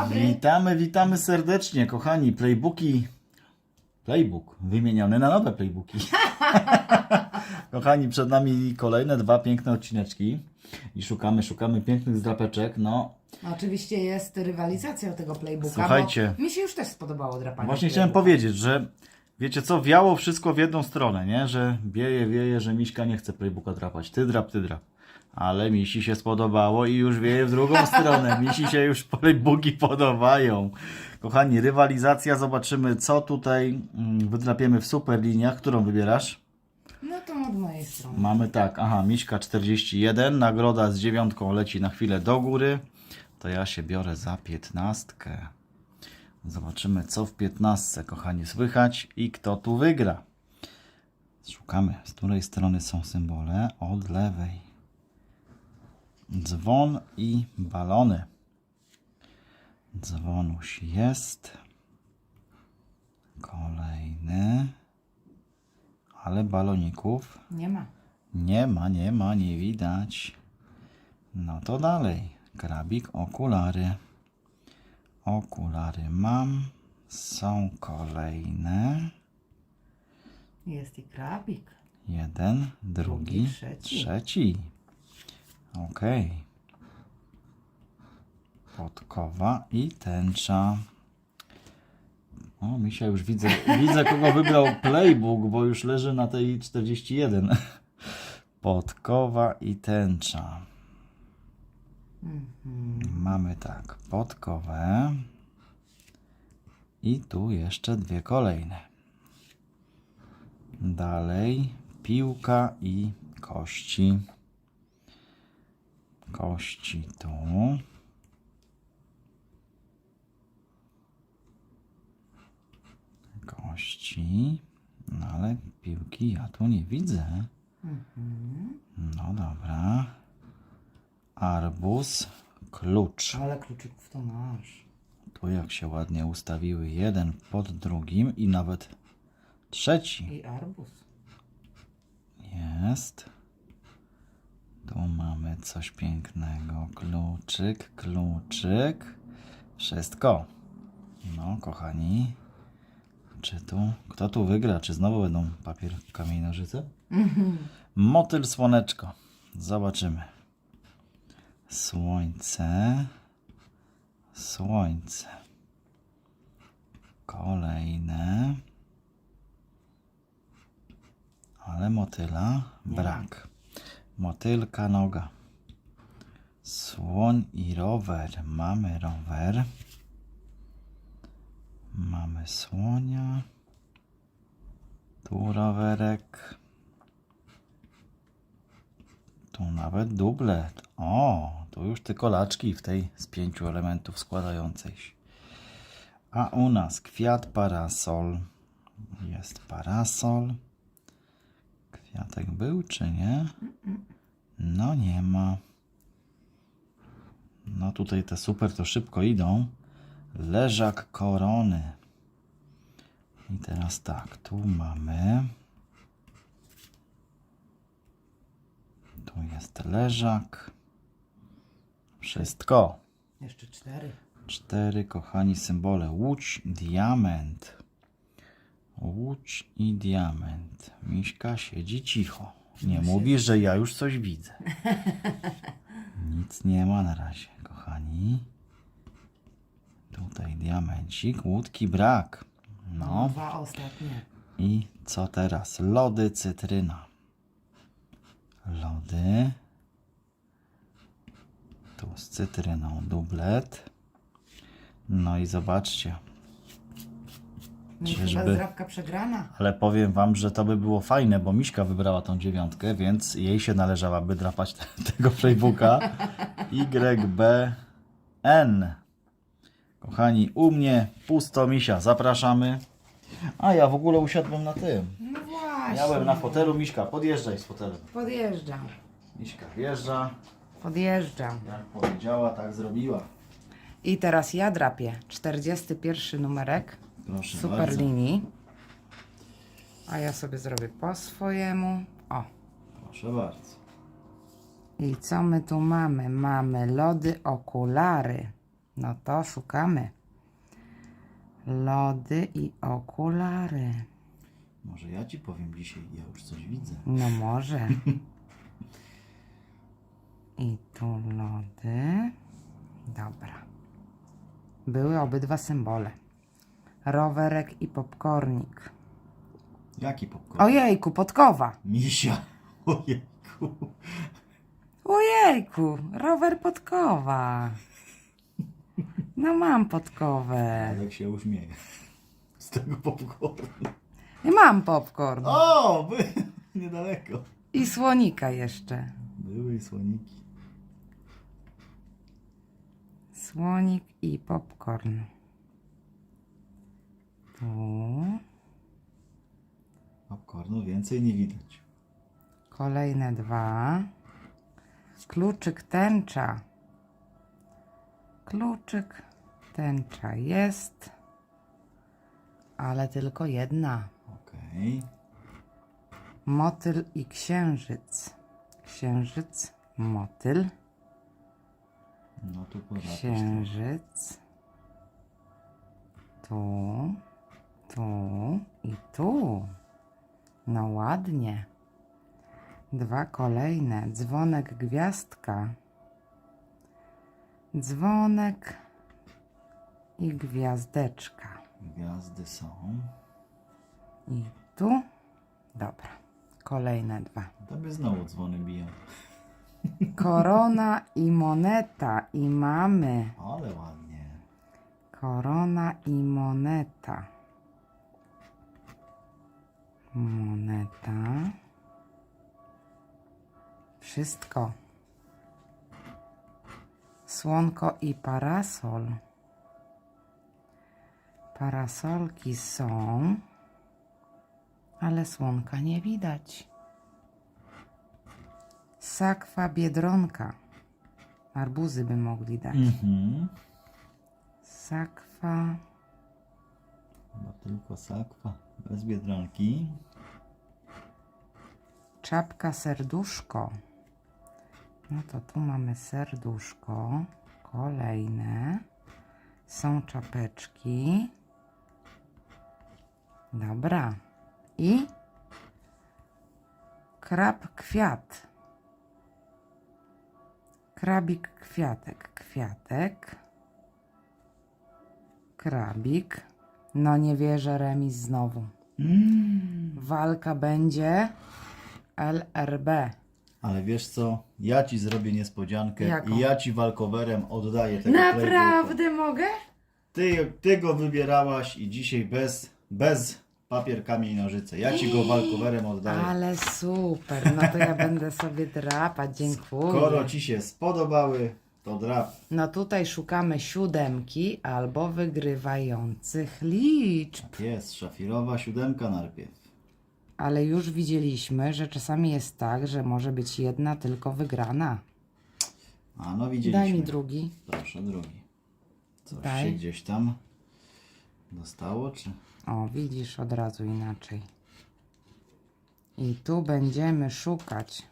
Dobry. Witamy, witamy serdecznie, kochani. Playbooki. Playbook wymieniony na nowe playbooki. kochani, przed nami kolejne dwa piękne odcineczki. I szukamy, szukamy pięknych zdrapeczek. No, Oczywiście jest rywalizacja tego playbooka. Słuchajcie. Bo mi się już też spodobało drapanie. właśnie chciałem playbooka. powiedzieć, że wiecie co, wiało wszystko w jedną stronę, nie? Że wieje, wieje, że Miśka nie chce playbooka drapać. Ty drap, ty drap. Ale Misi się spodobało i już wieje w drugą stronę. Misi się już playbooki podobają. Kochani, rywalizacja. Zobaczymy, co tutaj mm, wydrapiemy w super liniach. Którą wybierasz? No to od mojej strony. Mamy tak, aha, Miśka 41, nagroda z dziewiątką leci na chwilę do góry. To ja się biorę za piętnastkę. Zobaczymy, co w piętnastce, kochani, słychać i kto tu wygra. Szukamy, z której strony są symbole. Od lewej. Dzwon i balony. Dzwonuś jest. Kolejny. Ale baloników Nie ma. nie ma, nie ma, nie widać. No to dalej. Krabik, okulary. Okulary mam. Są kolejne. Jest i krabik. Jeden, drugi, Drugi, trzeci. trzeci. Okej. Podkowa i tęcza. O, Misia już widzę, widzę kogo wybrał playbook, bo już leży na tej 41. Podkowa i tęcza. Mamy tak, podkowę. I tu jeszcze dwie kolejne. Dalej piłka i kości. Kości tu. Kości. No ale piłki ja tu nie widzę. No dobra. Arbuz, klucz. Ale kluczyków to masz. Tu jak się ładnie ustawiły jeden pod drugim i nawet trzeci I arbuz. jest. Tu mamy coś pięknego. Kluczyk, kluczyk. Wszystko. No, kochani. Czy tu, kto tu wygra? Czy znowu będą papier, kamień, nożyce? Motyl, słoneczko. Zobaczymy. Słońce. Słońce. Kolejne. Ale motyla brak. Motylka noga. Słoń i rower. Mamy rower. Mamy słonia. Tu rowerek. Tu nawet dublet. O, tu już te kolaczki w tej z pięciu elementów składającej się. A u nas kwiat parasol. Jest parasol. Kwiatek był czy nie? No nie ma. No tutaj te super to szybko idą. Leżak korony. I teraz tak, tu mamy. Tu jest leżak. Wszystko. Jeszcze cztery. Cztery, kochani, symbole. Łódź, diament. Łódź i diament. Miśka siedzi cicho. Nie mówi, że ja już coś widzę. Nic nie ma na razie, kochani. Tutaj diamencik, łódki brak. No Dwa ostatnie. i co teraz? Lody, cytryna. Lody. Tu z cytryną dublet. No i zobaczcie. No i Czyżby? chyba przegrana. Ale powiem wam, że to by było fajne, bo Miśka wybrała tą dziewiątkę, więc jej się należałaby drapać te, tego playbooka. YBN. Kochani, u mnie pusto misia, zapraszamy. A ja w ogóle usiadłem na tym. No właśnie. Byłem na fotelu, Miśka, podjeżdżaj z fotelem. Podjeżdżam. Miśka wjeżdża, Podjeżdżam. jak powiedziała, tak zrobiła. I teraz ja drapię. 41 numerek. Proszę Super bardzo. linii. A ja sobie zrobię po swojemu. O. Proszę bardzo. I co my tu mamy? Mamy lody, okulary. No to szukamy. Lody i okulary. Może ja ci powiem dzisiaj, ja już coś widzę. No może. I tu lody. Dobra. Były obydwa symbole. Rowerek i popcornik. Jaki popcorn? Ojejku, podkowa. Misia. Ojejku. Ojejku, rower podkowa. No mam podkowę. Alek się uśmieje. Z tego popcornu. I mam popcorn. O, by niedaleko. I słonika jeszcze. Były słoniki. Słonik i popcorn. Tu. Popcornu więcej nie widać. Kolejne dwa. Kluczyk tęcza. Kluczyk tęcza jest, ale tylko jedna. Okej. Motyl i księżyc. Księżyc, motyl, No tu księżyc. Tu, tu i tu. No ładnie. Dwa kolejne. Dzwonek, gwiazdka. Dzwonek i gwiazdeczka. Gwiazdy są. I tu. Dobra. Kolejne dwa. Tobie znowu dzwony biją. Korona i moneta. I mamy. Ale ładnie. Korona i moneta. Moneta. Wszystko. Słonko i parasol. Parasolki są, ale słonka nie widać. Sakwa biedronka. Arbuzy by mogli dać. Mhm. Sakwa. Tylko sakwa. Bez biedronki. Czapka serduszko. No to tu mamy serduszko. Kolejne. Są czapeczki. Dobra. I krab kwiat. Krabik kwiatek. Kwiatek. Krabik. No nie wierzę, remis znowu. Mm. Walka będzie LRB. Ale wiesz co? Ja ci zrobię niespodziankę Jaką? i ja ci walkowerem oddaję tego playbooka. Naprawdę mogę? Ty, ty go wybierałaś i dzisiaj bez, bez papier, kamień, nożyce. Ja ci go walkowerem oddaję. Ale super, no to ja będę sobie drapać, dziękuję. Skoro ci się spodobały, to drap. No tutaj szukamy siódemki albo wygrywających liczb. Tak jest, szafirowa siódemka najpierw. Ale już widzieliśmy, że czasami jest tak, że może być jedna tylko wygrana. A no widzieliśmy. Daj mi drugi. Proszę, drugi. Coś Daj. się gdzieś tam dostało, czy... O, widzisz od razu inaczej. I tu będziemy szukać.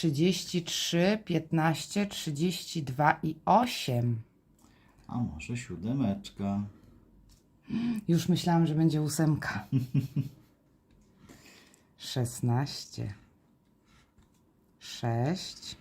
33, 15, 32 i 8. A może siódemeczka. Już myślałam, że będzie ósemka. 16, 6,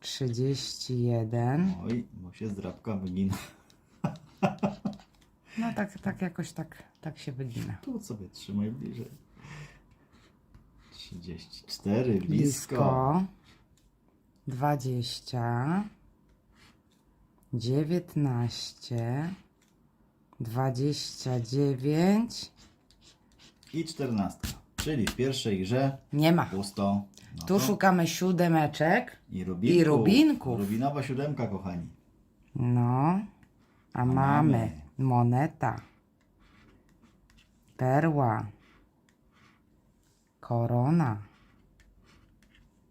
31. Oj, bo się zdrabka wygina. No tak, tak jakoś tak, tak się wygina. Tu sobie trzymaj bliżej. 34, blisko. Blisko. 20. 19. 29. I 14. Czyli w pierwszej grze Nie ma. pusto. No Tu to- szukamy siódemeczek. I rubinków. i rubinków. Rubinowa siódemka, kochani. No. A mamy mamy. moneta. Perła. Korona.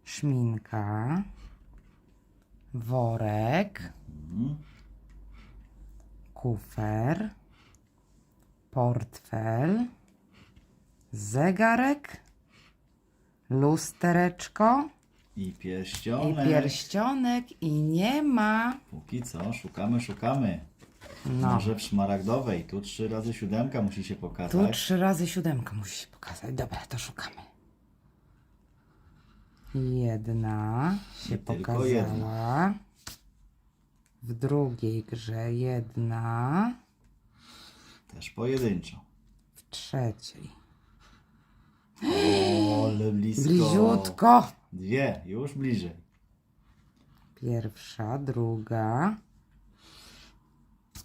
Szminka. Worek. Kufer, portfel, zegarek, lustereczko I I pierścionek. pierścionek i nie ma. Póki co, szukamy, szukamy. No, Może w szmaragdowej. Tu trzy razy siódemka musi się tu pokazać. trzy razy siódemka musi się pokazać. Dobra, to szukamy. Jedna się tylko pokazała. jedna. W drugiej grze jedna. Też pojedynczo. W trzeciej. O, ale blisko. Bliziutko. Dwie, już bliżej. Pierwsza, druga,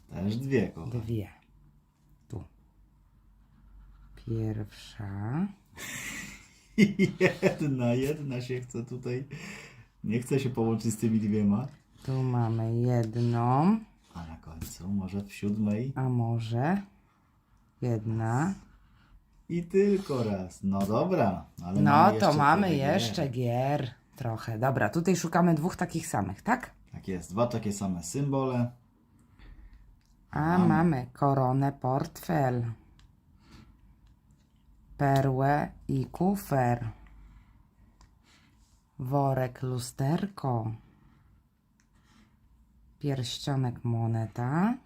Też dwie, kochani. dwie. Tu. Pierwsza. Jedna, jedna się chce tutaj. Nie chce się połączyć z tymi dwiema. Tu mamy jedną, A na końcu, może w siódmej. a może jedna. I tylko raz. No dobra, ale No mamy to jeszcze mamy jeszcze gier. Trochę. Dobra, tutaj szukamy dwóch takich samych, tak? Tak jest, dwa takie same symbole. A mamy koronę, portfel, perłę i kufer, worek, lusterko, pierścionek, moneta,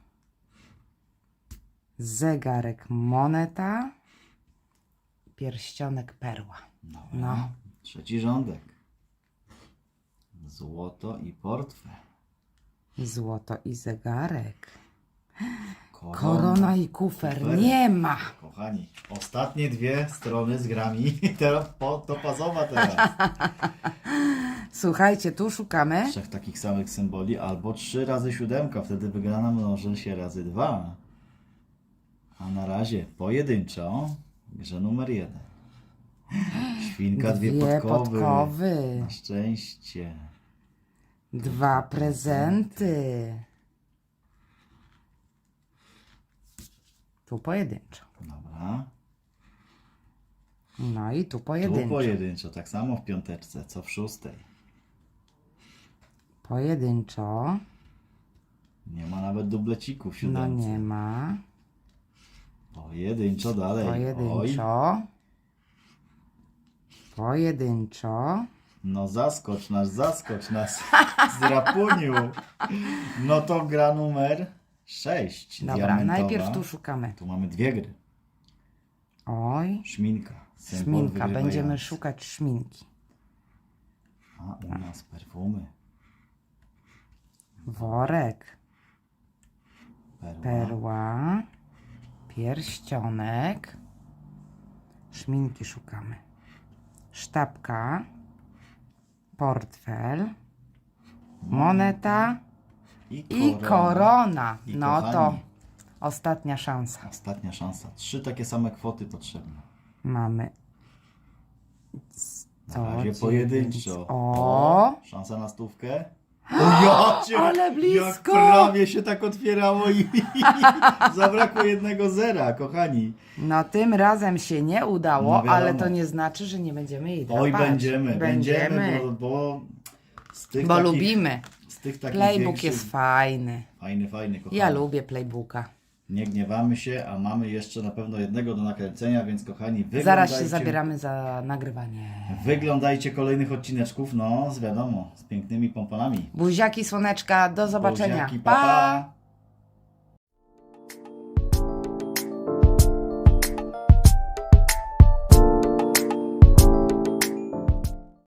zegarek, moneta, pierścionek, perła. Dobra. No. Trzeci rządek. Złoto i portfel. Złoto i zegarek. Korona. I kufer. Nie ma. Kochani, ostatnie dwie strony z grami. Teraz po, to pazowa teraz. Słuchajcie, tu szukamy. Trzech takich samych symboli albo trzy razy siódemka. Wtedy wygrana mnoży się razy dwa. A na razie pojedynczo w grze numer jeden. Świnka, dwie, Dwie podkowy. podkowy. Na szczęście. Dwa prezenty. Tu pojedynczo. Dobra. No i tu Tu pojedynczo. pojedynczo, tak samo w piąteczce, co w szóstej. Pojedynczo. Nie ma nawet dublecików w No siódemce. nie ma. Pojedynczo dalej. Oj, Pojedynczo. Pojedynczo. no zaskocz nas, zaskocz nas. Zrapuniu. No to gra numer 6. Dobra, najpierw tu szukamy. Tu mamy dwie gry. Oj, Szminka. symbol szminka. wygrywający. Będziemy szukać szminki. A u nas perfumy. Worek. Perła. Perła. Pierścionek. Szminki szukamy. Sztabka. Portfel. Moneta. I I korona. I No to kochani, ostatnia szansa. Ostatnia szansa. Trzy takie same kwoty potrzebne. Mamy. Na Co, razie dziewięć. pojedynczo. O! Szansa na stówkę. O, ja cię, Ale Jak blisko! prawie się tak otwierało i, zabrakło jednego zera, kochani. No tym razem się nie udało, No ale to nie znaczy, że nie będziemy jej Oj, dawać. będziemy, będziemy, Będziemy, bo, bo z tych bo takich, lubimy. Tych takich Playbook większych- jest fajny. Fajny, fajny, kochani. Ja lubię playbooka. Nie gniewamy się, a mamy jeszcze na pewno jednego do nakręcenia, więc kochani, Zaraz się wyglądajcie, zabieramy za nagrywanie. wyglądajcie kolejnych odcineczków, no, z wiadomo, z pięknymi pomponami. Buziaki, słoneczka, do zobaczenia. Buziaki, pa, pa.